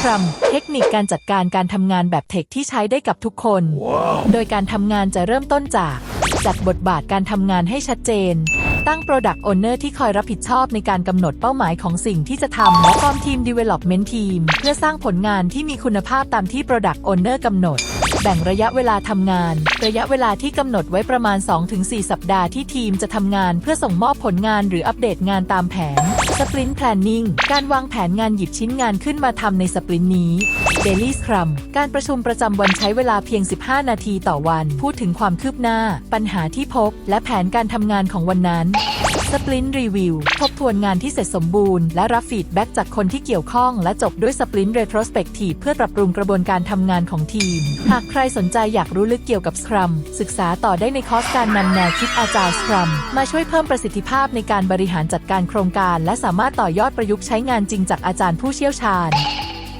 ครัมเทคนิคการจัดการการทำงานแบบเทคที่ใช้ได้กับทุกคนโดยการทำงานจะเริ่มต้นจาก จัดบทบาทการทำงานให้ชัดเจน ตั้ง Product Owner ที่คอยรับผิดชอบในการกำหนดเป้าหมายของสิ่งที่จะทำและฟอร์มทีม Development Team เพื่อสร้างผลงานที่มีคุณภาพตามที่ Product Owner กำหนดแบ่งระยะเวลาทำงาน ระยะเวลาที่กำหนดไว้ประมาณ 2-4 สัปดาห์ที่ทีมจะทำงานเพื่อส่งมอบผลงานหรืออัปเดตงานตามแผน สปรินต์แพลนนิ่งการวางแผนงานหยิบชิ้นงานขึ้นมาทำในสปรินต์นี้ Daily Scrum การประชุมประจำวันใช้เวลาเพียง 15 นาทีต่อวัน พูดถึงความคืบหน้า ปัญหาที่พบ และแผนการทำงานของวันนั้น สปรินต์รีวิวทบทวนงานที่เสร็จสมบูรณ์และรับฟีดแบ็กจากคนที่เกี่ยวข้อง และจบด้วยสปรินต์เรโทรสเปกทีฟเพื่อปรับปรุงกระบวนการทำงานของทีม หากใครสนใจอยากรู้ลึกเกี่ยวกับ Scrum ศึกษาต่อได้ในคอร์สการนำแนวคิดอาจารย์ Scrum มาช่วยเพิ่มประสิทธิภาพในการบริหารจัดการโครงการ และสามารถต่อยอดประยุกต์ใช้งานจริงจากอาจารย์ผู้เชี่ยวชาญ